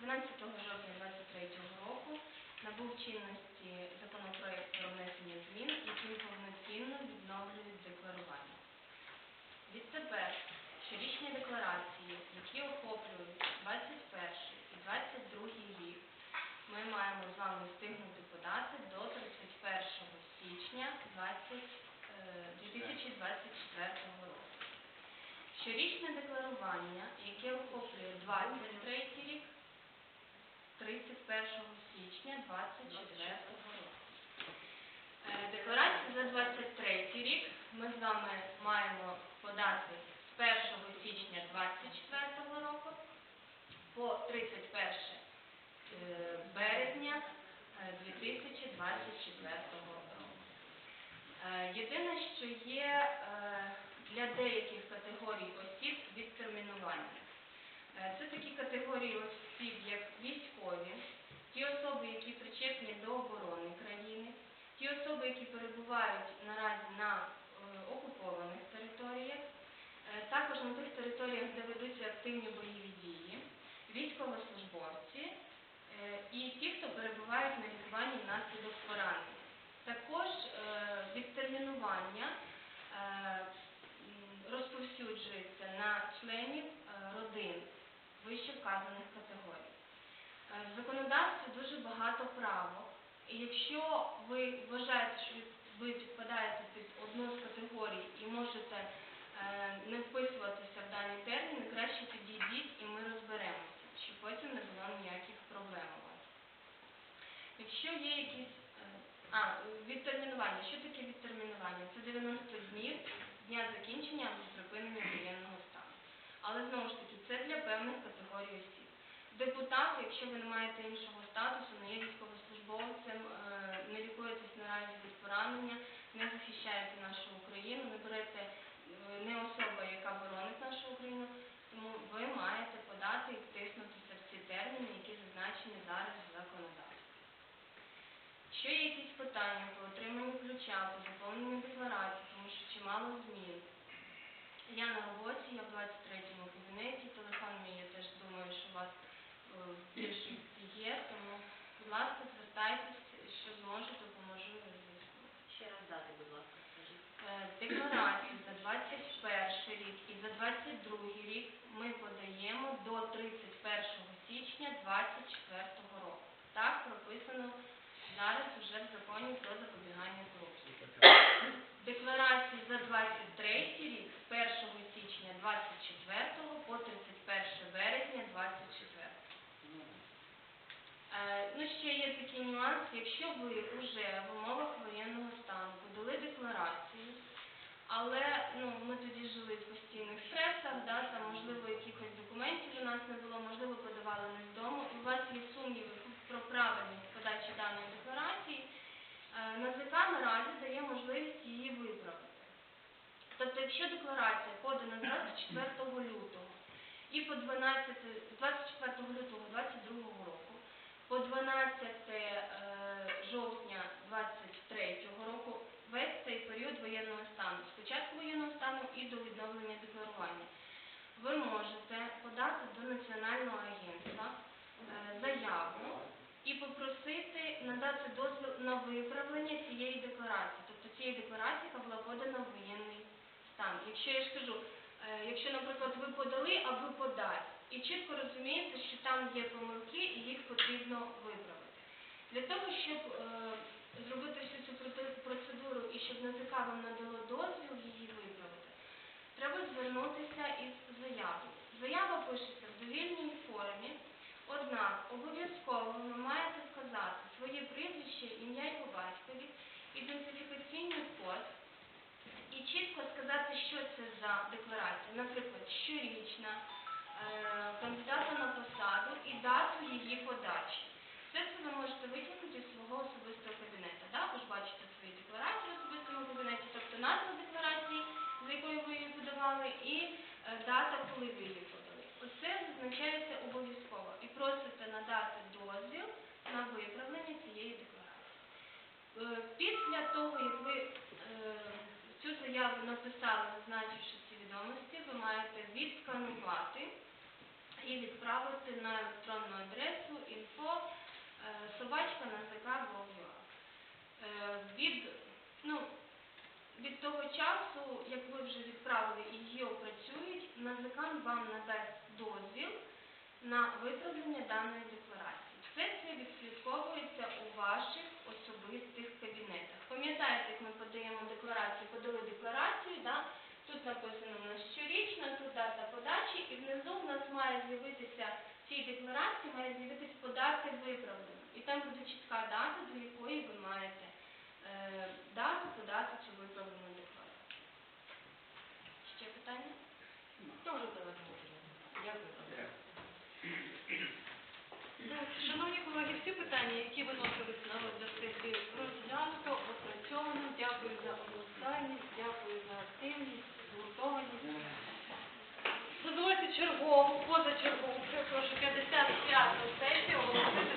12 жовтня 2023 року набув чинності законопроект про внесення змін, яким повноцінно відновлюють декларування. Відтепер щорічні декларації, які охоплюють 21 і 22 рік, ми маємо з вами встигнути подати до 31 січня 20, е, 2024 року. Щорічне декларування, яке охоплює 23 рік, 31 січня 2024 року. Е, Декларацію за 23 рік ми з вами маємо подати з 1 січня 2024 року по 31 е, березня е, 2024 року. Е, Єдине, що є для деяких категорій осіб відтермінування. Це такі категорії осіб, як військові, ті особи, які причетні до оборони країни, ті особи, які перебувають наразі на е, окупованих територіях, е, також на тих територіях, де ведуться активні бойові дії, військовослужбовці е, і ті, хто перебувають на лікуванні внаслідок поранення. Також відтермінування розповсюджується на членів родин вище вказаних категорій. Е, В законодавстві дуже багато правок, і якщо ви вважаєте, що ви- підпадаєте під одну з категорій і можете е, не вписуватися в дані терміни, краще підійдіть і ми розберемося, щоб потім не було ніяких проблем у вас. Якщо є якісь е, а, відтермінування. Що таке відтермінування? Це 90 днів дня закінчення або припинення воєнного стану. Але знову ж таки, це для певних категорій осіб. Депутат, якщо ви не маєте іншого статусу, не є військовослужбовцем, е, не лікуєтесь наразі від поранення, не захищаєте нашу Україну, не берете е, не особа, яка боронить нашу Україну, тому ви маєте подати і втиснутися в ці терміни, які зазначені зараз в законодавстві. Що є якісь питання по отриманню ключа, по заповненню декларації, тому що чимало змін. Я на роботі, я в 23-му кабінеті, телефон мій, я теж думаю, що у вас е, є, тому, будь ласка, звертайтесь, що зможу, допоможу роз'яснити. Ще раз дати, будь ласка, скажіть. Е, Декларацію за 21 рік і за 22 рік ми подаємо до 31 січня 2024 року. Так прописано зараз уже в законі про запобігання корупції. Декларації за 23 рік з 1 січня 24 по 31 березня 24. Е, Ну, такий нюанс, якщо ви вже в умовах воєнного стану подали декларацію, але ну, ми тоді жили в постійних стресах, да, там, можливо, якихось документів у нас не було, можливо, подавали не з і у вас є сумніви про правильність подачі даної декларації, е, НАЗК наразі дає можливість її виправити. Тобто, якщо декларація подана з 24 лютого і по 12, 24 лютого 2022 року по 12 е, жовтня 23 року весь цей період воєнного стану, з початку воєнного стану і до відновлення декларування, ви можете подати до Національного агентства е, заяву і попросити надати дозвіл на виправлення цієї декларації, тобто цієї декларації, яка була подана в воєнний стан. Якщо я ж кажу, е, якщо, наприклад, ви подали, а ви подать, і чітко розумієте, що там є помилки і їх потрібно виправити. Для того, щоб е, зробити всю цю процедуру і щоб НАЗК вам надало дозвіл її виправити, треба звернутися із заявою. Заява пишеться в довільній формі, однак обов'язково ви маєте вказати своє прізвище, ім'я і батькові, ідентифікаційний код і чітко сказати, що це за декларація, наприклад, щорічна, кандидата на посаду і дату її подачі. Все це ви можете витягнути з свого особистого кабінету. Да? Ви ж бачите свої декларації в особистому кабінеті, тобто назва декларації, за якою ви її подавали, і е, дата, коли ви її подали. Оце зазначається обов'язково і просите надати дозвіл на виправлення цієї декларації. Е, Після того, як ви е, цю заяву написали, зазначивши ці відомості, ви маєте відсканувати і відправити на електронну адресу info собачка собачка Від, ну, від того часу, як ви вже відправили і її опрацюють, НАЗК вам надасть дозвіл на виправлення даної декларації. Все це відслідковується у ваших особистих кабінетах. Пам'ятаєте, як ми подаємо декларацію, подали декларацію, да? тут написано в нас щорічно, тут дата подачі, і внизу в нас має з'явитися в цій декларації, має з'явитися подати виправлення. І там буде чітка дата, до якої ви маєте е, дату подати цю виправлену декларацію. Ще питання? Дуже доведено. Дякую. Шановні колеги, всі питання, які виносились на розгляд сесії, розглянуто, опрацьовано. Дякую за чергову, позачергову, прошу 55 сесію оголосити